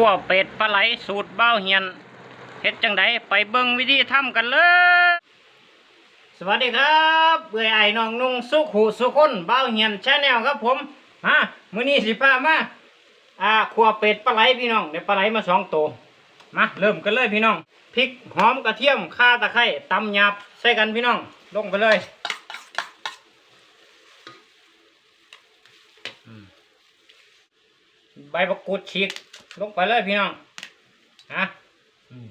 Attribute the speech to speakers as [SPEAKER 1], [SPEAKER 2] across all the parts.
[SPEAKER 1] ขั่วเป็ดปลาไหลสูตรเบ้าเฮียนเฮ็ดจังไดไปเบิ่งวิธีทำกันเลย สวัสดีครับเบื่อไอ้น้องนุ่งสุขหูสุขคนเบ้าเฮียนชาแนลครับผมฮะมื้อนี้สิพามาอ่าขั่วเป็ดปลาไหลพี่น้องได้ปลาไหลมาสองตัวมาเริ่มกันเลยพี่น้องพริกหอมกระเทียมข่าตะไคร้ตำหยาบใส่กันพี่น้องลงไปเลยใบมะกรูดฉีก ลงไปเลยพี่น้องฮะอืม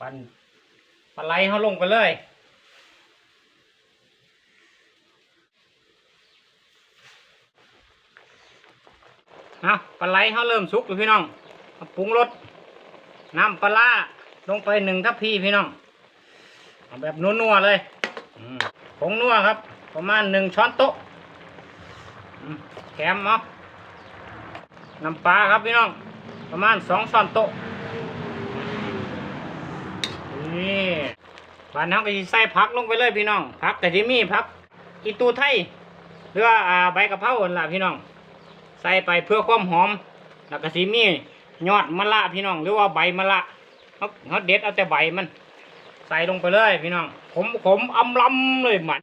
[SPEAKER 1] ปั่นปลาไหลเขาลงไปเลยเอาปลาไหลเขาเริ่มสุกแล้วพี่น้องเอาปรุงรสน้ำปลาร้าลงไปหนึ่งทัพพีพี่น้องเอาแบบนัวๆเลยอืมผงนัวครับ ประมาณหนึ่งช้อนโต๊ะอืมแถมเอาน้ำปลาครับพี่น้อง ประมาณสองช้อนโต๊ะนี่บานน้ำก็สิใส่ผักลงไปเลยพี่น้องผักแต่ที่มีผักอีตูไทยหรือว่าอ่าใบกะเพราอั่นล่ะพี่น้อง ใส่ไปเพื่อความหอมแล้วก็สีมียอดมะละพี่น้อง หรือว่าใบมะละเขาเขาเด็ดเอาแต่ใบมัน ใส่ลงไปเลยพี่น้องขมขมอำลำเลยมัน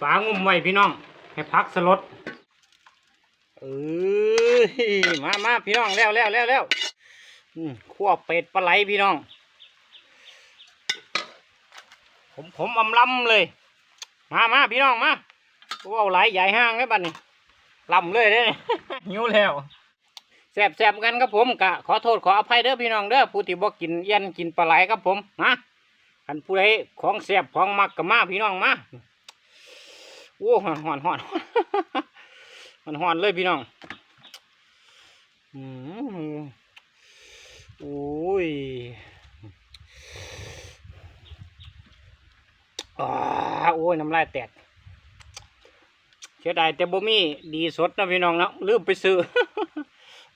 [SPEAKER 1] ฝางุ่มไว้พี่น้องให้พักสลดเออมามาพี่น้องแล้วแล้วแล้วแล้ว ขั่วเป็ดปลาไหลพี่น้อง ผมผมอำลำเลย มามาพี่น้องมาว้าวไหลใหญ่ห้างเลยบัดนี้ลำเลยเด้อหิวแล้วแซบแซบกันครับผมกะขอโทษขออภัยเด้อพี่น้องเด้อผู้ที่บ่กินเอี้ย็นกินปลาไหลครับผมมาคันผู้ใดของแซบของมักก็มาพี่น้องมาโอ้หอนหอนหอนมันหอนเลยพี่น้องอืมโอ้ยอ่า โอ้ยน้ำลายแตกเสียดายแต่บ่มีดีสดนะพี่น้องเนาะลืมไปซื้อ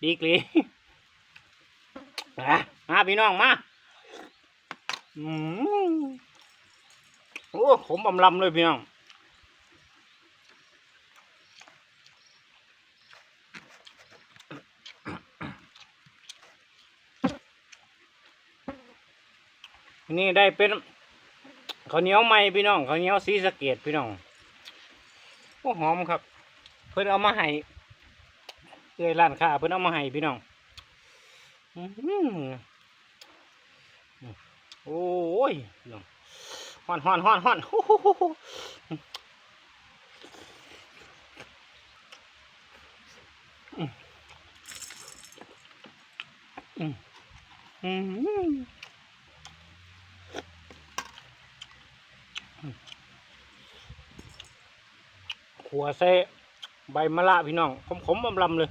[SPEAKER 1] ดีกรีมาพี่น้องมาอืมโอ้ขมอำลำเลยพี่น้องนี่ได้เป็น ข้าวเหนียวใหม่พี่น้องข้าวเหนียวสีสะเกดพี่น้องโอ้หอมครับ เพิ่นเอามาให้เอ้ยร้านค้าเพิ่นเอามาให้พี่น้องโอ้ยพี่น้องฮ้อนฮอนฮอนฮอนโอ้โหอืมอืม ขัวเซใบมะระพี่น้องขมๆลำๆเลย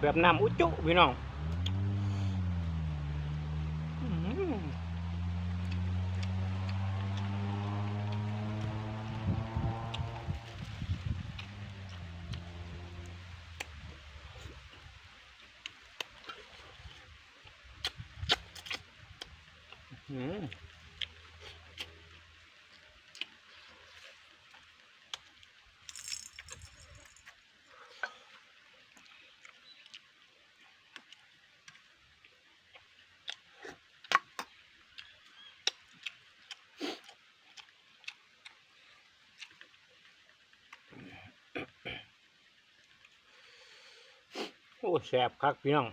[SPEAKER 1] แบบน้ำอุจจุพี่น้องอืม โอ้แสบคักพี่น้อง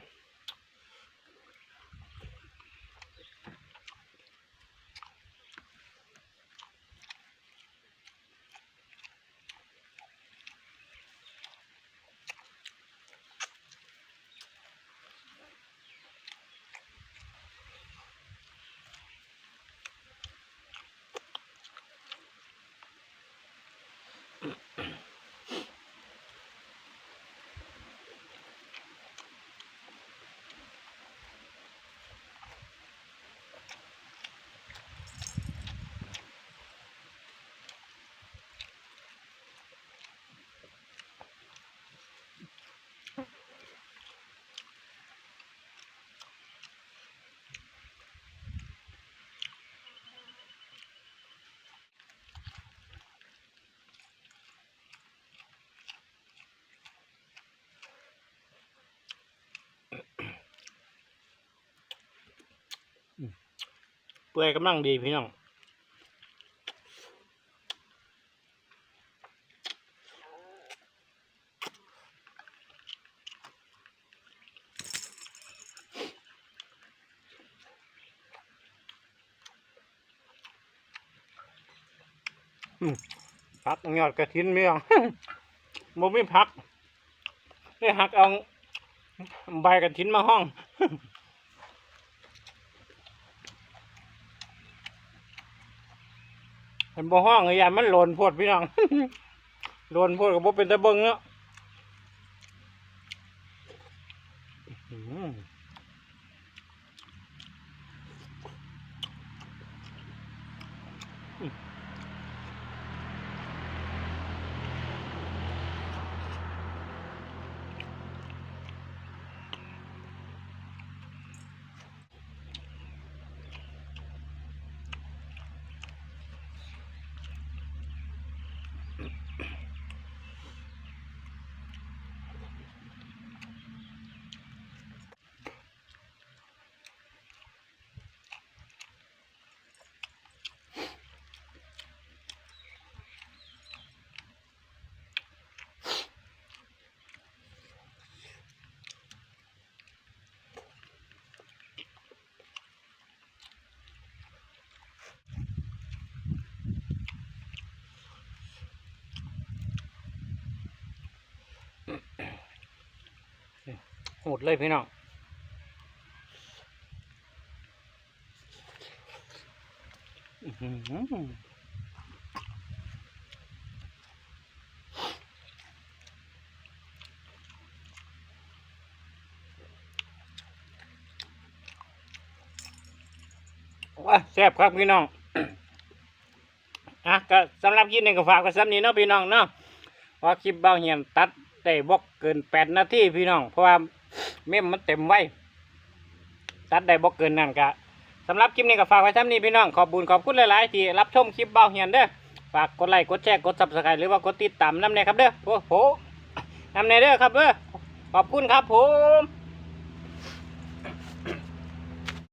[SPEAKER 1] ปื่อยกำลังดีพี่น้องพักยอดกระถินเมียงบ่มีพักได้หักเอาใบกระถินมาห้อง เห็นบ่ห้องไอ้ยานมันหล่นพวดพี่น้อง หล่นพวดกับบ่เป็นตะเบิงเนาะอืม หือโหดเลยพี่น้องอื้อหือว้าแซ่บครับพี่น้องอะก็สำหรับคลิปนี้ก็ฝากไว้ซ้ำนี้เนาะพี่น้องเนาะเพราคลิปเบาเหียนตัดได้บอกเกินแปดนาทีพี่น้องเพราะว่า เมมมันเต็มไว้ตัดได้บอกเกินนั่นกะสำหรับคลิปนี้ก็ฝากไว้ท่านี้พี่น้องขอบบุญขอบคุณหลายๆที่รับชมคลิปเบาเหียนเด้อฝากกดไลค์กดแชร์กดซับสไครต์หรือว่ากดติดตามน้ำเนยครับเด้อโอ้โหน้ำเนยเด้อครับเด้อขอบคุณครับผม